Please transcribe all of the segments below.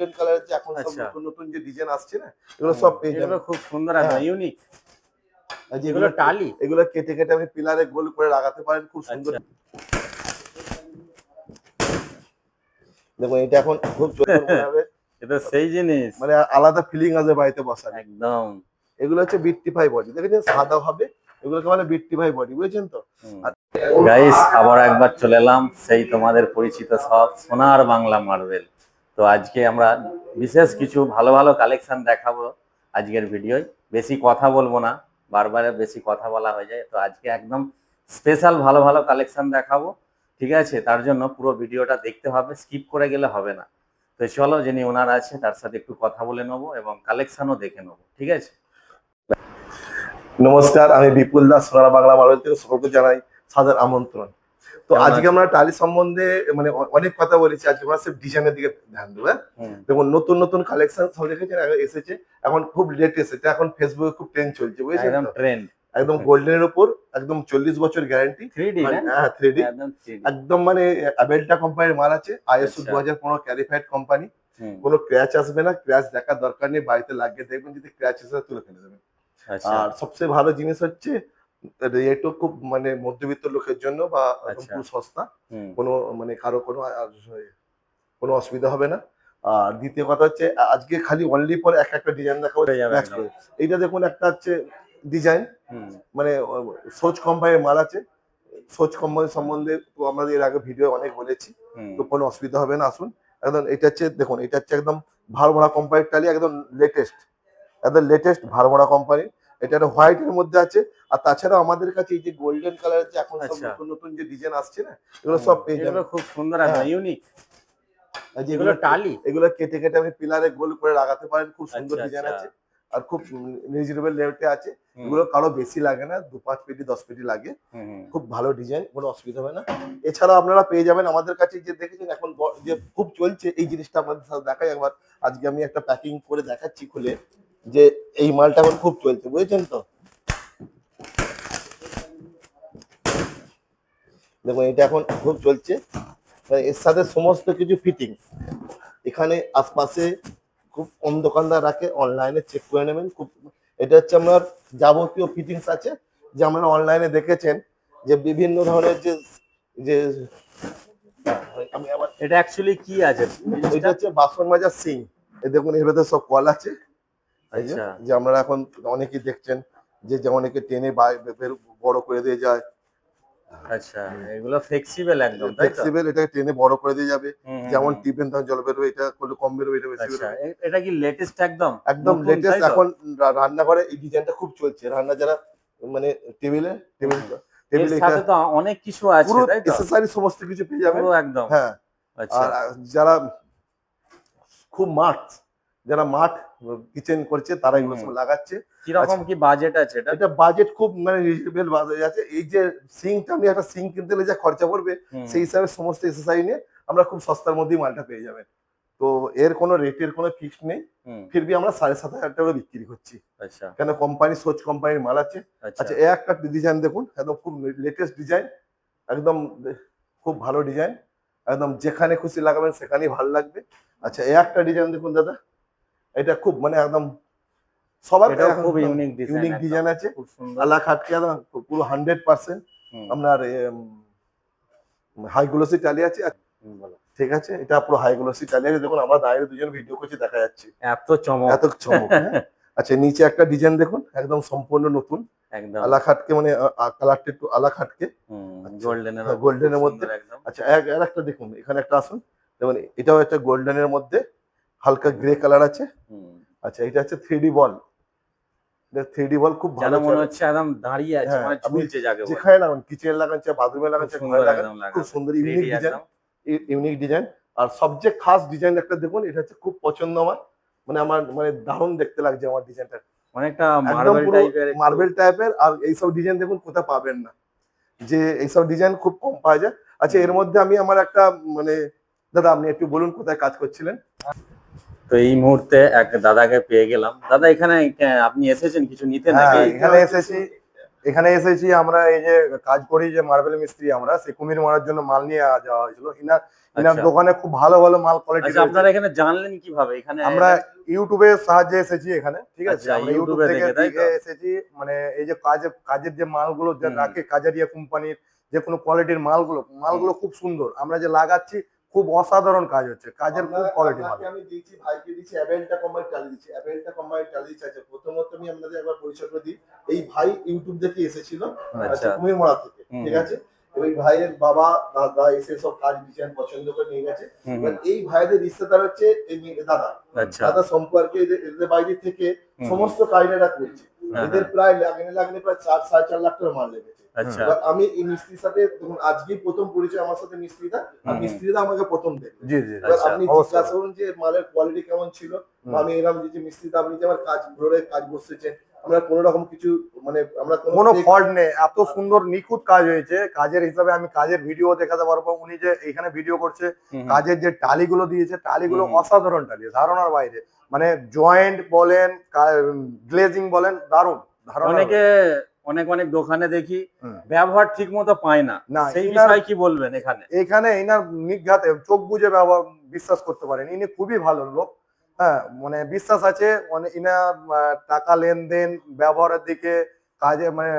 Golden কালারের যে এখন সব আচ্ছা। নতুন নতুন যে ডিজাইন আসছে না এগুলো সব পেয়ে যাবেন। খুব সুন্দর হ্যাঁ। ইউনিক যেগুলো টালি। এগুলো কেটে কেটে আপনি পিলারে গোল করে লাগাতে পারেন খুব সুন্দর। আচ্ছা। দেখুন এটা এখন খুব হবে। এটা সেই জিনিস। মানে আলাদা ফিলিং আছে বাড়িতে বসার একদম। এগুলো হচ্ছে বিট্টিফাই বডি দেখেছেন? সাদা হবে এগুলোকে বলে বিট্টিফাই বডি বুঝেছেন তো? গাইস আবার একবার চলে এলাম সেই তোমাদের পরিচিত সব সোনার বাংলা মার্বেল তো আজকে আমরা বিশেষ কিছু ভালো ভালো কালেকশন দেখাবো আজকের ভিডিওয়। বেশি কথা বলব না, বারবার বেশি কথা বলা হয়ে যায়। তো আজকে একদম স্পেশাল ভালো ভালো কালেকশন দেখাবো, ঠিক আছে? তার জন্য পুরো ভিডিওটা দেখতে হবে স্কিপ করে গেলে হবে না। তো চলো, যিনি ওনার আছে, তার সাথে একটু কথা বলে নেব এবং কালেকশনও দেখে নেব, ঠিক আছে? নমস্কার, আমি বিপুল দাস, সোনারা বাংলা মার্বেল থেকে সকলকে জানাই সাদের আমন্ত্রণ। তো আজকে আমরা টালি সম্বন্ধে মানে অনেক কথা বলেছি। আজকে আমরা সির্ফ ডিজাইনের দিকে ধ্যান দেবো হ্যাঁ? দেখুন নতুন নতুন কালেকশন সব দেখেছেন? এসেছে এখন খুব লেটেস্ট এটা এখন ফেসবুকে খুব ট্রেন্ড চলছে বুঝেছেন? ট্রেন্ড একদম গোল্ডেনের উপর একদম চল্লিশ বছর গ্যারান্টি থ্রি ডি হ্যাঁ থ্রি ডি একদম মানে অ্যাবেলটা কোম্পানির মাল আছে আইএসও আচ্ছা। দু হাজার পনেরো ক্যারিফাইড কোম্পানি কোনো ক্র্যাচ আসবে না ক্র্যাচ দেখার দরকার নেই বাড়িতে লাগিয়ে দেখবেন যদি ক্র্যাচ এসে তুলে ফেলে দেবেন। আচ্ছা। আর সবচেয়ে ভালো জিনিস হচ্ছে রেটও খুব মানে মধ্যবিত্ত লোকের জন্য বা আচ্ছা। খুব সস্তা হুম, কোনো মানে কারও কোনো কোনো অসুবিধা হবে না। আর দ্বিতীয় কথা হচ্ছে আজকে খালি অনলি পর এক একটা ডিজাইন দেখাবো। এইটা দেখুন একটা হচ্ছে ডিজাইন মানে সোচ কোম্পানির মাল আছে। সোচ কোম্পানি সম্বন্ধে তো আমাদের এর আগে ভিডিও অনেক বলেছি। তো কোনো অসুবিধা হবে না আসুন। একদম এটা হচ্ছে দেখুন এটা হচ্ছে একদম ভারমোড়া কোম্পানির টালি একদম লেটেস্ট একদম লেটেস্ট ভারমোড়া কোম্পানি এটা হোয়াইট এর মধ্যে আছে। আর তাছাড়াও আমাদের কাছে এই যে গোল্ডেন কালারের যে এখন সব আচ্ছা। নতুন নতুন যে ডিজাইন আসছে না এগুলো সব পেয়ে এগুলো যাবেন। খুব সুন্দর একদম হ্যাঁ। ইউনিক আর যে এগুলো এগুলো টালি। এগুলো কেটে কেটে আপনি পিলারে গোল করে লাগাতে পারেন খুব সুন্দর আচ্ছা, ডিজাইন আচ্ছা। আছে। আর খুব রিজনেবল রেটে আছে। এগুলো কারও বেশি লাগে না দু পাঁচ পেটি দশ পেটি লাগে। খুব ভালো ডিজাইন কোনো অসুবিধা হবে না। এছাড়াও আপনারা পেয়ে যাবেন আমাদের কাছে যে দেখেছেন এখন যে খুব চলছে এই জিনিসটা আমাদের সাথে দেখাই একবার। আজকে আমি একটা প্যাকিং করে দেখাচ্ছি খুলে। যে এই মালটা এখন খুব চলছে বুঝেছেন তো? দেখুন এটা এখন খুব চলছে। মানে এর সাথে সমস্ত কিছু ফিটিং এখানে আশপাশে খুব কম দোকানদার রাখে অনলাইনে চেক করে নেবেন। খুব এটা হচ্ছে আপনার যাবতীয় ফিটিংস আছে যে আপনারা অনলাইনে দেখেছেন যে বিভিন্ন ধরনের যে যে আমি আবার এটা অ্যাকচুয়ালি কি আছে? এটা হচ্ছে বাসন মাজার সিং এই দেখুন এর ভেতরে সব কল আছে। এই যে আচ্ছা। যে আপনারা এখন অনেকেই দেখছেন যে যে অনেকে টেনে বড় করে দিয়ে যায়। আচ্ছা এগুলো ফ্লেক্সিবল একদম ফ্লেক্সিবল এটা টেনে বড় করে দিয়ে যাবে। যেমন। টিপেন তখন জল বেরোবে এটা করলে কম বেরোবে এটা বেশি আচ্ছা বেরোবে এটা কি লেটেস্ট একদম? একদম লেটেস্ট এখন রান্নাঘরে এই ডিজাইনটা খুব চলছে। রান্না যারা মানে টেবিলে টেবিল টেবিলে সাথে তো অনেক কিছু আছে পুরো তাই সমস্ত কিছু পেয়ে যাবেন পুরো একদম। হ্যাঁ। আচ্ছা। যারা খুব মাঠ যারা মাঠ কিচেন করছে তারা এগুলো সব লাগাচ্ছে। কীরকম কি বাজেট আছে এটা? এটা বাজেট খুব মানে রিজনেবল বাজেট আছে। এই যে সিঙ্কটা আপনি একটা সিঙ্ক কিনতে গেলে যা খরচা পড়বে সেই হিসাবে সমস্ত এক্সারসাইজ নিয়ে আমরা খুব সস্তার মধ্যেই মালটা পেয়ে যাবেন। তো এর কোনো রেটের কোনো ফিক্স নেই। ফিরবি আমরা সাড়ে সাত হাজার টাকা করে বিক্রি করছি। আচ্ছা। কেন কোম্পানি সোচ কোম্পানির মাল আছে। আচ্ছা। আচ্ছা এ একটা ডিজাইন দেখুন একদম খুব লেটেস্ট ডিজাইন একদম খুব ভালো ডিজাইন একদম যেখানে খুশি লাগাবেন সেখানেই ভালো লাগবে। আচ্ছা এ একটা ডিজাইন দেখুন দাদা। এটা খুব মানে একদম সবার খুব ইউনিক ডিজাইন ইউনিক ডিজাইন আছে। আলা খাটকে একদম পুরো হান্ড্রেড পার্সেন্ট আপনার হাই গ্লোসি চালিয়ে আছে। ঠিক আছে এটা পুরো হাই গ্লোসি চালিয়ে আছে। দেখুন আমরা দাঁড়িয়ে দুজন ভিডিও করছি দেখা যাচ্ছে। এত চমক। এত চমক হ্যাঁ? আচ্ছা নিচে একটা ডিজাইন দেখুন একদম সম্পূর্ণ নতুন। একদম। আলা খাটকে মানে কালারটা একটু আলা খাটকে। আচ্ছা, গোল্ডেনের হ্যাঁ, মধ্যে। আচ্ছা এক একটা দেখুন এখানে একটা আসুন। যেমন এটাও একটা গোল্ডেনের মধ্যে। হালকা গ্রে কালার আছে। আচ্ছা এটা হচ্ছে three D ball three D ball খুব ভালো মনে হচ্ছে একদম দাঁড়িয়ে আছে হ্যাঁ, মানে ঝুলছে বলে। যেখানে লাগান কিচেনে লাগান চাই বাথরুমে সুন্দর ঘরে লাগান খুব সুন্দর ইউনিক ডিজাইন ইউনিক ডিজাইন আর সবচেয়ে খাস ডিজাইন একটা দেখুন এটা হচ্ছে খুব পছন্দ আমার। মানে আমার মানে দারুণ দেখতে লাগছে আমার ডিজাইনটা অনেকটা মার্বেল টাইপের মার্বেল টাইপের আর এইসব ডিজাইন দেখুন কোথাও পাবেন না। যে এইসব ডিজাইন খুব কম পাওয়া যায়। আচ্ছা এর মধ্যে আমি আমার একটা মানে দাদা আপনি একটু বলুন কোথায় কাজ করছিলেন? তো এই মুহূর্তে এক দাদাকে পেয়ে গেলাম। দাদা এখানে আপনি এসেছেন? কিছু নিতে নাকি? হ্যাঁ, এখানে এসেছি। এখানে এসেছি আমরা এই যে কাজ করি যে মার্বেল মিস্ত্রি আমরা সে কুমির মারার জন্য মাল নিয়ে যাওয়া হয়েছিল। ইনার এনার আচ্ছা। দোকানে খুব ভালো ভালো মাল কোয়ালিটি আচ্ছা আপনারা এখানে জানলেন কীভাবে? এখানে আমরা ইউটিউবের সাহায্যে এসেছি এখানে ঠিক আছে? আচ্ছা, আমরা ইউটিউব ইউটিউবে থেকে এসেছি। মানে এই যে কাজে কাজের যে মালগুলো যে রাখে কাজারিয়া কোম্পানির যে কোনো কোয়ালিটির মালগুলো মালগুলো খুব সুন্দর। আমরা যে লাগাচ্ছি খুব অসাধারণ কাজ হচ্ছে কাজের খুব কোয়ালিটি ভালো আমি দিয়েছি ভাইকে দিয়েছি অ্যাভেলটা কোম্পানি চালিয়ে দিচ্ছি অ্যাভেলটা কোম্পানি চালিয়ে দিচ্ছি আচ্ছা প্রথমত আমি আপনাদের একবার পরিচয় করে দিই এই ভাই ইউটিউব দেখে এসেছিল আচ্ছা। আচ্ছা কুমির মোড়া থেকে ঠিক আছে? ওই ভাইয়ের বাবা দাদা এসে সব কাজ ডিজাইন পছন্দ করে নিয়ে গেছে। এবার এই ভাইদের রিশ্তেদার হচ্ছে এই দাদা। আচ্ছা। দাদা সম্পর্কে এদের বাইরে থেকে সমস্ত কাজেরা করছে। এদের প্রায় লাগনে লাগনে প্রায় চার সাড়ে চার লাখ টাকা মাল লেগেছে। আচ্ছা। আমি এই মিস্ত্রির সাথে দেখুন আজকেই প্রথম পরিচয় আমার সাথে মিস্ত্রিটা আর মিস্ত্রিটা আমাকে প্রথম দেখবে আচ্ছা, আপনি জিজ্ঞাসা করুন যে মালের কোয়ালিটি কেমন ছিল আমি এরকম যে মিস্ত্রিটা আপনি যে আমার কাজ ধরে কাজ বসেছেন আমরা কোনো রকম কিছু মানে আমরা কোনো ফল্ট নেই। এত সুন্দর নিখুঁত কাজ হয়েছে। কাজের হিসাবে আমি কাজের ভিডিও দেখাতে পারব। উনি যে এখানে ভিডিও করছে। কাজের যে টালিগুলো দিয়েছে টালিগুলো অসাধারণ টালি ধারণার বাইরে। মানে জয়েন্ট বলেন গ্লেজিং বলেন দারুণ অনেকে অনেক অনেক দোকানে দেখি ব্যবহার ঠিক মতো পায় না। সেই এনার- বিষয়ে কি বলবেন এখানে? এখানে ইনার নিঘাতে চোখ বুঝে ব্যবহার বিশ্বাস করতে পারেন। ইনি খুবই ভালো লোক। হ্যাঁ মানে বিশ্বাস আছে মানে আহ, টাকা লেনদেন ব্যবহারের দিকে কাজে মানে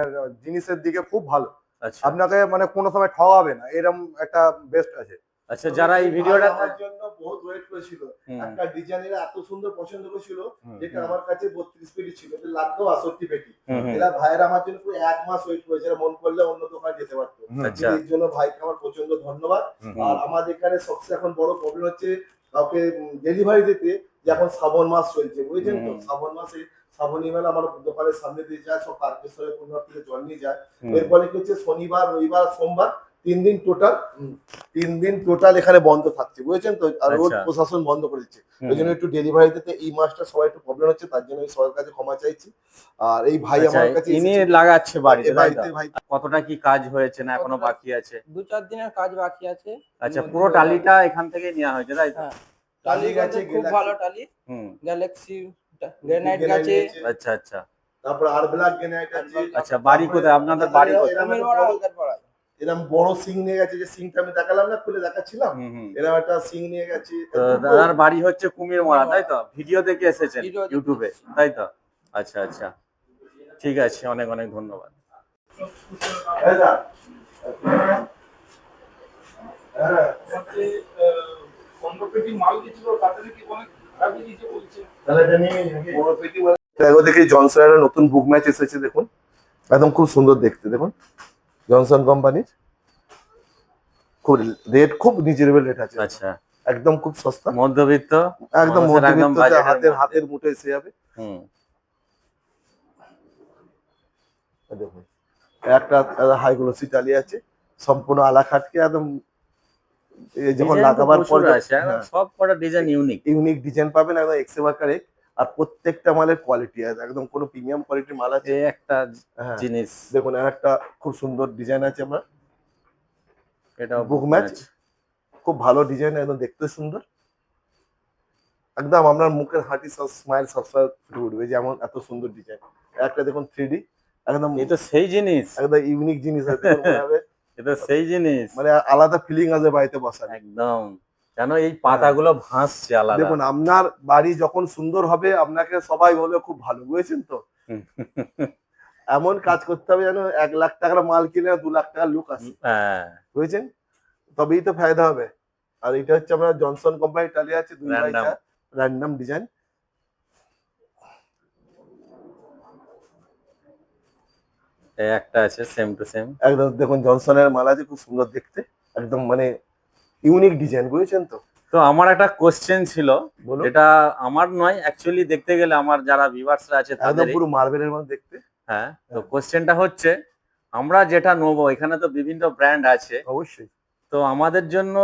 জিনিসের দিকে খুব ভালো। আচ্ছা। আপনাকে মানে কোনো সময় ঠগাবে না এরকম একটা বেস্ট আছে। আচ্ছা যারা এই ভিডিওটা আমার জন্য বহুত ওয়েট করেছিল। একটা ডিজাইনের এত সুন্দর পছন্দ করেছিল যেটা আমার কাছে বত্রিশ পেটি ছিল লাগতো আষট্টি পেটি। হুম, হুম। এরা ভাইয়ের আমার জন্য পুরো এক মাস ওয়েট করেছে এরা মন করলে অন্য দোকানে যেতে পারতো। আচ্ছা। এর জন্য ভাইকে আমার প্রচণ্ড ধন্যবাদ। আর আমাদের এখানে সবচেয়ে এখন বড় প্রবলেম হচ্ছে কাউকে ডেলিভারি দিতে যে এখন শ্রাবণ মাস চলছে বুঝেছেন তো? শ্রাবণ মাসে শ্রাবণী মেলা আমার দোকানের সামনে দিয়ে যায় সব তারকেশ্বরের পূর্ণিমা থেকে জল নিয়ে যায়। এরপরে কি হচ্ছে? শনিবার রবিবার সোমবার তিন দিন টোটাল তিন দিন টোটাল এখানে বন্ধ থাকছে বুঝেছেন তো? আর রোড আচ্ছা। প্রশাসন বন্ধ করে দিচ্ছে। ওই জন্য একটু ডেলিভারি দিতে এই মাসটা সবাই একটু প্রবলেম হচ্ছে তার জন্য আমি সবার কাছে ক্ষমা চাইছি। আর এই ভাই আচ্ছা, আমার কাছে ইনি লাগাচ্ছে বাড়িতে বাড়িতে ভাই। কতটা কি কাজ হয়েছে না এখনও বাকি আছে? দু চার দিনের কাজ বাকি আছে। আচ্ছা পুরো টালিটা এখান থেকে নেওয়া হয়েছে তাই তো? হ্যাঁ। টালি গেছে খুব ভালো টালি। হুম। গ্যালাক্সি গ্রেনাইট গেছে, আচ্ছা আচ্ছা। তারপর আর ব্ল্যাক গ্রেনাইট আছে আচ্ছা বাড়ি কোথায়? আপনাদের বাড়ি কোথায়? এরকম বড়- সিং নিয়ে গেছে যে সিংটা আমি দেখালাম না খুলে দেখাচ্ছিলাম। এরকম একটা সিং নিয়ে গেছে। দাদার বাড়ি হচ্ছে কুমির মারা তাই তো? ভিডিও দেখে এসেছেন ইউটিউবে তাই তো? আচ্ছা আচ্ছা। ঠিক আছে অনেক অনেক ধন্যবাদ। হ্যাঁ, দেখি জনসনের নতুন বুক ম্যাচ এসেছে দেখুন। একদম খুব সুন্দর দেখতে দেখুন। জনসন কোম্পানির খুব রেট খুব রিজনেবল রেট আছে। আচ্ছা। একদম খুব সস্তা। মধ্যবিত্ত একদম মধ্যবিত্ত হাতের হাতের মুঠে এসে যাবে হুম। দেখুন একটা হাই গ্লোসি টালি আছে সম্পূর্ণ আলা খাটকে একদম যখন লাগাবার পর আছে হ্যাঁ। সব কটা ডিজাইন ইউনিক ইউনিক ডিজাইন পাবেন একদম এক্সে ওয়ার্কার আর প্রত্যেকটা মালের কোয়ালিটি আছে। একদম কোনো প্রিমিয়াম কোয়ালিটির মাল আছে? এই একটা হ্যাঁ। জিনিস। দেখুন আর একটা খুব সুন্দর ডিজাইন আছে আমরা। এটা বুক ম্যাচ খুব ভালো ডিজাইন একদম দেখতে সুন্দর। একদম আপনার মুখের হাঁটি সব স্মাইল সবসময় ফুটে উঠবে যেমন এত সুন্দর ডিজাইন একটা দেখুন থ্রি একদম এটা সেই জিনিস। একদম ইউনিক জিনিস আছে মনে হবে এ তো সেই জিনিস। মানে আলাদা ফিলিং আছে বাড়িতে বসার। একদম। কেন এই পাতাগুলো ভাসছে আলাদা। দেখুন আপনার বাড়ি যখন সুন্দর হবে আপনাকে সবাই বলবে খুব ভালো বুঝেছেন তো? এমন কাজ করতে হবে যেন এক লাখ টাকার মাল কিনে দু লাখ টাকার লুক আসে। হ্যাঁ। বুঝেছেন? তবেই তো ফায়দা হবে। আর এটা হচ্ছে আমরা জনসন কোম্পানি টালি আছে দুই. র্যান্ডম ডিজাইন একটা আছে সেম টু সেম একদম দেখুন জনসনের মাল আছে খুব সুন্দর দেখতে। একদম মানে ইউনিক ডিজাইন বুঝেছেন তো? তো আমার একটা কোশ্চেন ছিল এটা আমার নয় অ্যাকচুয়ালি দেখতে গেলে আমার যারা ভিউয়ার্সরা আছে তাদের পুরো মার্বেলের মতো দেখতে। হ্যাঁ তো কোশ্চেনটা হচ্ছে আমরা যেটা নেব এখানে তো বিভিন্ন ব্র্যান্ড আছে। অবশ্যই। তো আমাদের জন্য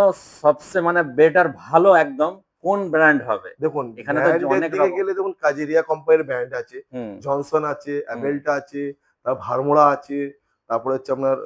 সবচেয়ে মানে বেটার ভালো একদম কোন ব্র্যান্ড হবে? দেখুন এখানে তো অনেক। গেলে দেখুন কাজেরিয়া কোম্পানির ব্র্যান্ড আছে জনসন আছে অ্যাবেলটা আছে তারপর ভারমোড়া আছে তারপরে হচ্ছে আপনার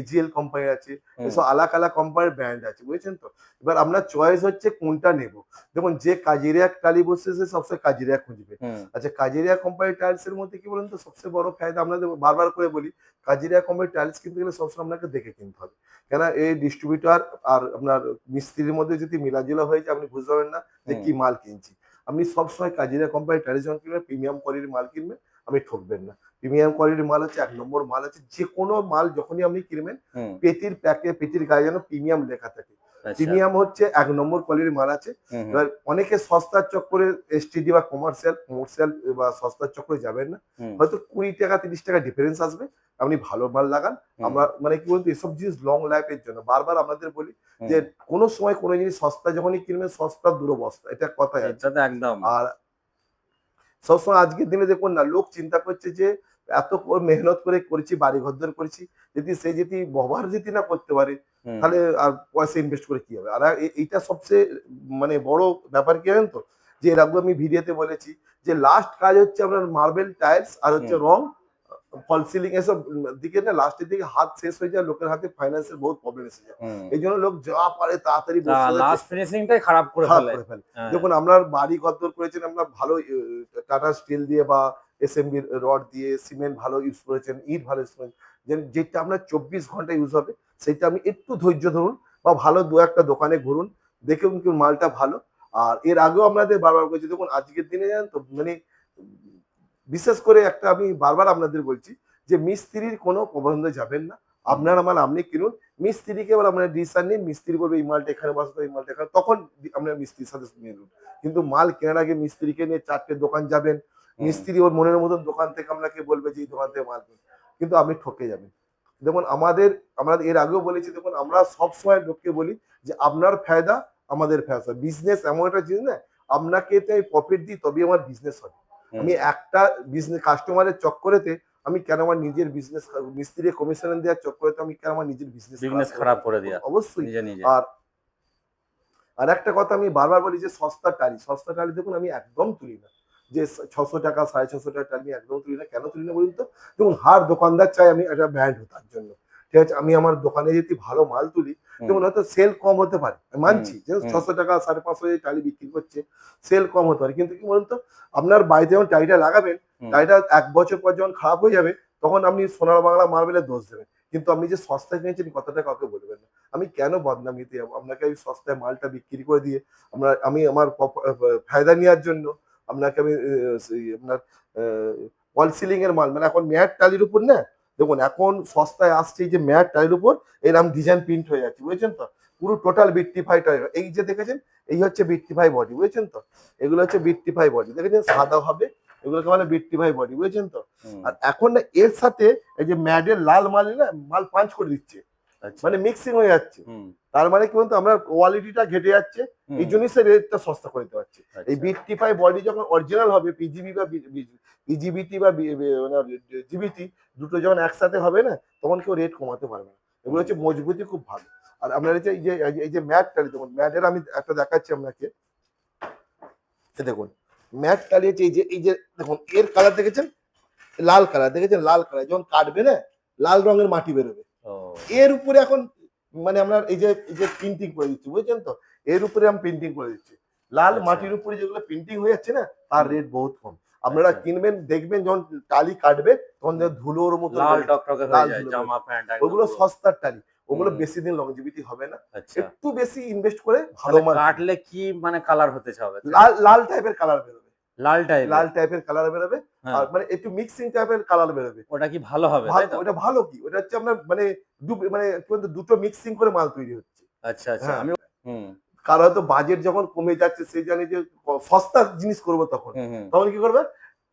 এজিএল কোম্পানি আছে এসব আলাদা আলাদা কোম্পানির ব্র্যান্ড আছে বুঝেছেন তো? এবার আপনার চয়েস হচ্ছে কোনটা নেব। দেখুন যে কাজেরিয়া টালি বসেছে সবসময় কাজেরিয়া খুঁজবে। আচ্ছা কাজেরিয়া কোম্পানির টাইলস এর মধ্যে কি বলুন তো সবচেয়ে বড় ফায়দা আপনাদের বারবার করে বলি কাজেরিয়া কোম্পানির টাইলস কিনতে গেলে সবসময় আপনাকে দেখে কিনতে হবে। কেন এই ডিস্ট্রিবিউটার আর আপনার মিস্ত্রির মধ্যে যদি মিলাজুলা হয়ে যায় আপনি বুঝতে পারবেন না যে কি মাল কিনছি। আপনি সবসময় কাজেরিয়া কোম্পানির টাইলস যখন কিনবেন প্রিমিয়াম কোয়ালিটির মাল কিনবেন আপনি ঠকবেন না। প্রিমিয়াম কোয়ালিটির মাল হচ্ছে এক নম্বর মাল আছে যে কোনো মাল যখনই আপনি কিনবেন পেটির প্যাকে পেটির গায়ে যেন প্রিমিয়াম লেখা থাকে। আচ্ছা, প্রিমিয়াম হচ্ছে এক নম্বর কোয়ালিটির মাল আছে। এবার অনেকে সস্তার চক্করে এসটিডি বা কমার্শিয়াল কমার্শিয়াল বা সস্তার চক্করে যাবেন না। হয়তো কুড়ি টাকা তিরিশ টাকা ডিফারেন্স আসবে। আপনি ভালো মাল লাগান। আমরা মানে কি বলতো এসব জিনিস লং লাইফের জন্য। বারবার আমাদের বলি যে কোনো সময় কোনো জিনিস সস্তা যখনই কিনবেন সস্তা দুরবস্থা। এটা কথাই আছে। একদম। আর সবসময় আজকের দিনে দেখুন না লোক চিন্তা করছে যে এত মেহনত করে করেছি বাড়ি ঘর করেছি যদি সে যদি ব্যবহার যদি না করতে পারে তাহলে আর পয়সা ইনভেস্ট করে কি হবে? আর এইটা সবচেয়ে মানে বড় ব্যাপার কি জানেন তো? যে এরকম আমি ভিডিওতে বলেছি যে লাস্ট কাজ হচ্ছে আপনার মার্বেল টাইলস আর হচ্ছে রং ফল সিলিং এসব দিকে না লাস্টের দিকে হাত শেষ হয়ে যায় লোকের হাতে ফাইন্যান্সের বহুত প্রবলেম এসে যায়। এই জন্য লোক যা পারে তাড়াতাড়ি লাস্ট ফিনিশিংটাই খারাপ করে ফেলে। হ্যাঁ, দেখুন আমরা বাড়ি করেছেন আমরা ভালো টাটা স্টিল দিয়ে বা এসএমবি রড দিয়ে সিমেন্ট ভালো ইউজ করেছেন ইট ভালো ইউজ করেছেন। যেটা আপনার চব্বিশ ঘণ্টা ইউজ হবে সেটা আপনি একটু ধৈর্য ধরুন বা ভালো দু একটা দোকানে ঘুরুন দেখে কিন্তু মালটা ভালো। আর এর আগেও আমাদের বারবার করেছি দেখুন আজকের দিনে জানেন তো মানে বিশেষ করে একটা আমি বারবার আপনাদের বলছি যে মিস্ত্রির কোনো প্রবন্ধ যাবেন না। আপনার মাল আপনি কিনুন মিস্ত্রিকে এবার আপনার ডিসিশন নিন মিস্ত্রি বলবে এই মালটা এখানে বসাতে হবে, এই মালটা এখানে তখন আপনার মিস্ত্রির সাথে মিলুন কিন্তু মাল কেনার আগে মিস্ত্রিকে নিয়ে চারটে দোকান যাবেন মিস্ত্রি ওর মনের মতন দোকান থেকে আপনাকে বলবে যে এই দোকান থেকে মাল কিনুন। কিন্তু আপনি ঠকে যাবেন। দেখুন আমাদের আমরা এর আগেও বলেছি দেখুন আমরা সবসময় লোককে বলি যে আপনার ফায়দা আমাদের ফায়দা। বিজনেস এমন একটা জিনিস না আপনাকে প্রফিট দিই তবেই আমার বিজনেস হবে হুম, আমি একটা বিজনেস কাস্টমারের চক্করেতে আমি কেন আমার নিজের বিজনেস মিস্ত্রি কমিশন দেওয়ার চক্করেতে আমি কেন আমার নিজের বিজনেস বিজনেস খারাপ করে দেয়া অবশ্যই। আর আর একটা কথা আমি বারবার বলি যে সস্তা টালি সস্তা টালি দেখুন আমি একদম তুলি না। যে ছশো টাকা সাড়ে ছশো টাকা টালি আমি একদম তুলি না। কেন তুলি না বলুন তো? দেখুন হার দোকানদার চাই আমি একটা ব্র্যান্ড তার জন্য। ঠিক আছে আমি আমার দোকানে যদি ভালো মাল তুলি যেমন হয়তো সেল কম হতে পারে মানছি যে ছশো টাকা সাড়ে পাঁচশো যে টালি বিক্রি করছে সেল কম হতে পারে। কিন্তু কি বলুন তো আপনার বাড়িতে যখন টাইটা লাগাবেন। টাইটা এক বছর পর যখন খারাপ হয়ে যাবে তখন আপনি সোনার বাংলা মার্বেলের দোষ দেবেন। কিন্তু আপনি যে সস্তায় কিনেছেন কথাটা কাউকে বলবেন না। আমি কেন বদনাম নিতে যাব? আপনাকে আমি সস্তায় মালটা বিক্রি করে দিয়ে আমরা আমি আমার ফায়দা নেওয়ার জন্য আপনাকে আমি আপনার ওয়াল সিলিং এর মাল মানে এখন ম্যাট টালির উপর না দেখুন এখন সস্তায় আসছে এই যে ম্যাট টাইলের উপর এরকম ডিজাইন প্রিন্ট হয়ে যাচ্ছে বুঝেছেন তো? পুরো টোটাল বিট্টিফাই টাইপ এই যে দেখেছেন এই হচ্ছে বিট্টিফাই বডি বুঝেছেন তো? এগুলো হচ্ছে বিট্টিফাই বডি দেখেছেন সাদা হবে এগুলোকে বলে বিট্টিফাই বডি বুঝেছেন তো? আর এখন না এর সাথে এই যে ম্যাডের লাল মাল না মাল পাঞ্চ করে দিচ্ছে। মানে মিক্সিং হয়ে যাচ্ছে। তার মানে কি বলতো? আমরা কোয়ালিটিটা ঘেটে যাচ্ছে এই জন্যই সে রেটটা সস্তা করে দিতে পারছে। এই আচ্ছা, বিটিফাই বডি যখন অরিজিনাল হবে পিজিবি বা পিজিবিটি বা জিবিটি দুটো যখন একসাথে হবে না তখন কেউ রেট কমাতে পারবে না। এগুলো হচ্ছে মজবুতি খুব ভালো। আর আপনার এই যে এই যে এই যে ম্যাট টালি দেখুন ম্যাটের আমি একটা দেখাচ্ছি আপনাকে। দেখুন ম্যাট টালি হচ্ছে এই যে এই যে দেখুন এর কালার দেখেছেন? লাল কালার দেখেছেন? লাল কালার যখন কাটবে না লাল রঙের মাটি বেরোবে। এর উপরে এখন মানে আমরা এই যে এই যে প্রিন্টিং করে দিচ্ছি বুঝছেন তো? এর উপরে আমি প্রিন্টিং করে দিচ্ছি। লাল আচ্ছা। মাটির উপরে যেগুলো প্রিন্টিং হয়ে যাচ্ছে না তার রেট বহুত কম। আপনারা আচ্ছা। কিনবেন দেখবেন যখন টালি কাটবে তখন দেখবেন ধুলোর মতো লাল টকটকে হয়ে যায় জামা প্যান্ট ওগুলো সস্তার টালি। ওগুলো বেশি দিন লংজিভিটি হবে না। আচ্ছা। একটু বেশি ইনভেস্ট করে ভালো মাল কাটলে কি মানে কালার হতে হবে লাল লাল টাইপের কালার বেরোবে লাল টাইপ লাল টাইপের কালার বেরোবে। আর মানে একটু মিক্সিং টাইপের কালার বেরোবে। ওটা কি ভালো হবে ওটা ভালো কি? ওটা হচ্ছে আপনার মানে মানে দুটো মিক্সিং করে মাল তৈরি হচ্ছে। আচ্ছা আচ্ছা হ্যাঁ। আমি হুম। হয়তো বাজেট যখন কমে যাচ্ছে সে জানে যে সস্তা জিনিস করব তখন। তখন কি করবে?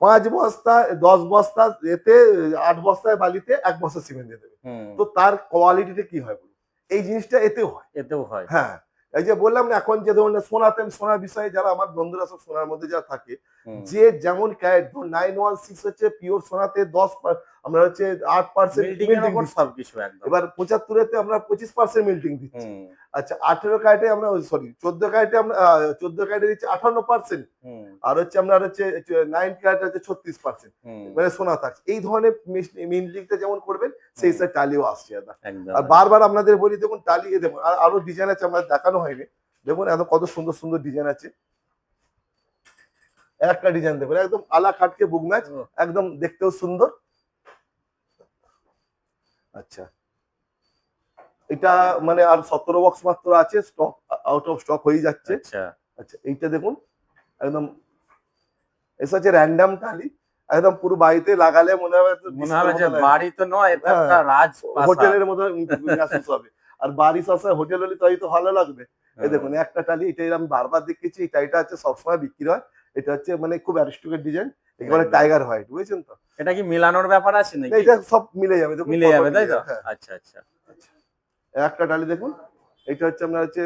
পাঁচ বস্তা দশ বস্তা এতে আট বস্তায় বালিতে এক বস্তা সিমেন্ট দিয়ে দেবে। তো তার কোয়ালিটিতে কি হয় এই জিনিসটা এতেও হয়। এতেও হয়। হ্যাঁ। এই যে বললাম না এখন যে ধরনের সোনাতে আমি সোনার বিষয়ে যারা আমার বন্ধুরা সব সোনার মধ্যে যারা থাকে যে যেমন নাইন ওয়ান সিক্স হচ্ছে পিওর সোনাতে দশ আমরা হচ্ছে আট পার্সেন্ট এর সবকিছু একদম। এবার পঁচাত্তরেতে আমরা পঁচিশ পার্সেন্ট মিল্টিং দিচ্ছি। আচ্ছা আঠেরো ক্যারেটে আমরা সরি চোদ্দ ক্যারেটে আমরা চোদ্দ ক্যারেটে দিচ্ছি আঠান্ন পার্সেন্ট আর হচ্ছে আপনার হচ্ছে নাইন ক্যারেট হচ্ছে ছত্রিশ পার্সেন্ট মানে সোনা থাকছে। এই ধরনের মিনলিংটা যেমন করবেন সেই হিসাবে টালিও আসছে আর বারবার আপনাদের বলি দেখুন টালি দেখুন আর আরও ডিজাইন আছে আমাদের দেখানো হয়নি। দেখুন এত কত সুন্দর সুন্দর ডিজাইন আছে। একটা ডিজাইন দেখুন একদম আলা খাটকে বুক ম্যাচ একদম দেখতেও সুন্দর। আচ্ছা। এটা মানে আর সতেরো বক্স মাত্র আছে স্টক আউট অফ স্টক হয়ে যাচ্ছে। আচ্ছা। আচ্ছা এইটা দেখুন একদম এসে হচ্ছে র্যান্ডাম টালি একদম পুরো বাড়িতে লাগালে মনে হবে মনে হবে যে বাড়ি তো নয় এটা হ্যাঁ, একটা রাজ হোটেলের মতো মেসেজ হবে আর বাড়ি সবসময় হোটেল হলে তাই তো ভালো লাগবে। হ্যাঁ। এই দেখুন একটা টালি এটা আমি বারবার দেখেছি এই টাইটা হচ্ছে সবসময় বিক্রি হয়। এটা হচ্ছে মানে খুব অ্যারিস্টোকেট ডিজাইন একেবারে টাইগার হোয়াইট বুঝেছেন তো? এটা কি মিলানোর ব্যাপার আছে নাকি? এটা সব মিলে যাবে দেখুন মিলে যাবে তাই তো? হ্যাঁ। আচ্ছা আচ্ছা। একটা টালি দেখুন এটা হচ্ছে আপনার হচ্ছে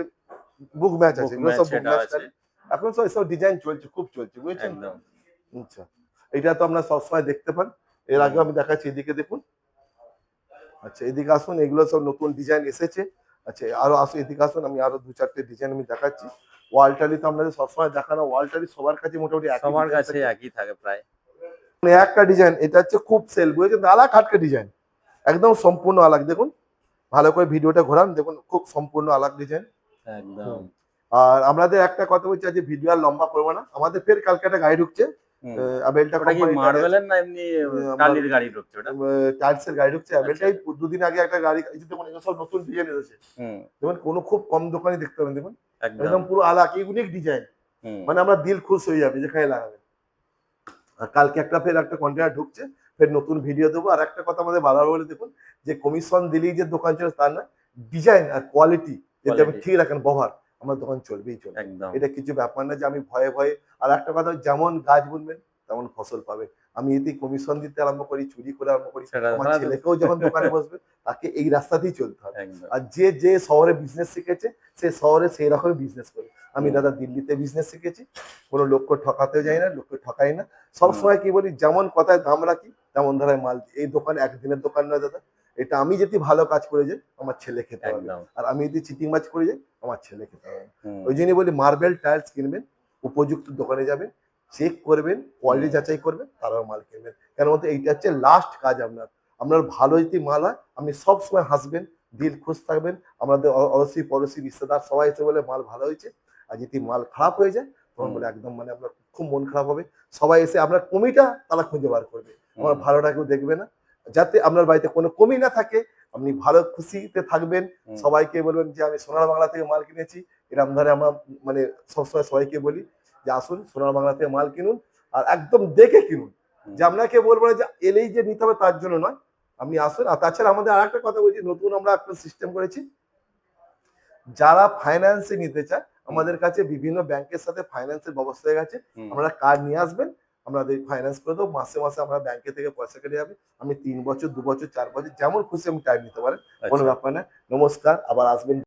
বুক ম্যাচ আছে এগুলো সব বুক ম্যাচ এখন সব সব ডিজাইন চলছে খুব চলছে বুঝেছেন? তো? আচ্ছা। এটা তো আপনারা সবসময় দেখতে পান। এর আগে আমি দেখাচ্ছি এদিকে দেখুন। আচ্ছা এদিকে আসুন এগুলো সব নতুন ডিজাইন এসেছে। আচ্ছা আরও আসুন এদিকে আসুন আমি আরও দু চারটে ডিজাইন আমি দেখাচ্ছি। ওয়ালটালি তো আপনাদের সবসময় দেখানো ওয়ালটালি সবার কাছে মোটামুটি সবার কাছে একই থাকে প্রায়। মানে একটা ডিজাইন এটা হচ্ছে খুব সেল বুঝেছেন আলাক হাটকা ডিজাইন একদম সম্পূর্ণ আলাক দেখুন ভালো করে ভিডিওটা ঘোরান দেখুন খুব সম্পূর্ণ আলাক ডিজাইন একদম। আর আমাদের একটা কথা বলছি আজকে ভিডিও আর লম্বা করব না আমাদের ফের কালকে একটা গাড়ি ঢুকছে। আবেলটা মার্বেলের না এমনি টালির গাড়ি ঢুকছে ওটা? টাইলস গাড়ি ঢুকছে। আচ্ছা। আবেলটাই দুদিন আগে একটা গাড়ি এই দেখুন এগুলো সব নতুন ডিজাইন এসেছে। দেখুন কোনো খুব কম দোকানে দেখতে পাবেন দেখুন। একদম। একদম পুরো ইউনিক ডিজাইন মানে আমরা দিল খুশ হয়ে যাবে যেখানে লাগাবেন আর কালকে একটা ফের একটা কন্টেনার ঢুকছে ফের নতুন ভিডিও দেবো। আর একটা কথা আমাদের বারবার বলে দেখুন যে কমিশন দিলেই যে দোকান চলে তার না। ডিজাইন আর কোয়ালিটি যদি আপনি ঠিক রাখেন ব্যবহার। আমার দোকান চলবেই চলবে। একদম। এটা কিছু ব্যাপার না যে আমি ভয়ে ভয়ে আর একটা কথা যেমন গাছ বুনবেন তেমন ফসল পাবে আমি এতে কমিশন দিতে আরম্ভ করি চুরি করে আরম্ভ করি। আমার ছেলেকেও যখন দোকানে বসবে তাকে এই রাস্তাতেই চলতে হবে। আর যে যে শহরে বিজনেস শিখেছে সে শহরে সেই রকমই বিজনেস করে। আমি দাদা দিল্লিতে বিজনেস শিখেছি। কোনো লোককে ঠকাতেও যাই না লোককে ঠকাই না। সবসময় কি বলি যেমন কথায় দাম রাখি তেমন ধারায় মাল। এই দোকান একদিনের দোকান নয় দাদা। এটা আমি যদি ভালো কাজ করে যাই আমার ছেলে খেতে হবে। আর আমি যদি চিটিং মাছ করে যাই আমার ছেলে খেতে হবে। ওই জন্যই বলি মার্বেল টাইলস কিনবেন উপযুক্ত দোকানে যাবেন চেক করবেন কোয়ালিটি যাচাই করবেন তারপর মাল কিনবেন। কেন বলতে এইটা হচ্ছে লাস্ট কাজ আপনার। আপনার ভালো যদি মাল হয় আপনি সবসময় হাসবেন দিল খুশ থাকবেন। আমাদের অ- অড়শি পড়োশি রিশ্তেদার সবাই এসে বলে মাল ভালো হয়েছে। আর যদি মাল খারাপ হয়ে যায় তখন বলে একদম মানে আপনার খুব মন খারাপ হবে। সবাই এসে আপনার কমিটা তারা খুঁজে বার করবে। আমার ভালোটা কেউ দেখবে না। যাতে আপনার বাড়িতে কোনো কমি না থাকে আপনি ভালো খুশিতে থাকবেন। সবাইকে বলবেন যে আমি সোনার বাংলা থেকে মাল কিনেছি। এরকম ধরে আমার মানে সবসময় সবাইকে বলি যে আসুন সোনার বাংলা থেকে মাল কিনুন আর একদম দেখে কিনুন। যে আপনাকে বলব না যে এলেই যে নিতে হবে তার জন্য নয়। আপনি আসুন। আর তাছাড়া আমাদের আর একটা কথা বলছি নতুন আমরা একটা সিস্টেম করেছি। যারা ফাইন্যান্সে নিতে চায় আমাদের কাছে বিভিন্ন ব্যাংকের সাথে ফাইন্যান্সের ব্যবস্থা হয়ে গেছে। আপনারা কার্ড নিয়ে আসবেন। আমরা ফাইন্যান্স করে দেবো মাসে মাসে আমরা ব্যাংকে থেকে পয়সা কেটে যাবে আমি তিন বছর দু বছর চার বছর যেমন খুশি আমি টাইম নিতে পারেন কোনো আচ্ছা। ব্যাপার না নমস্কার আবার আসবেন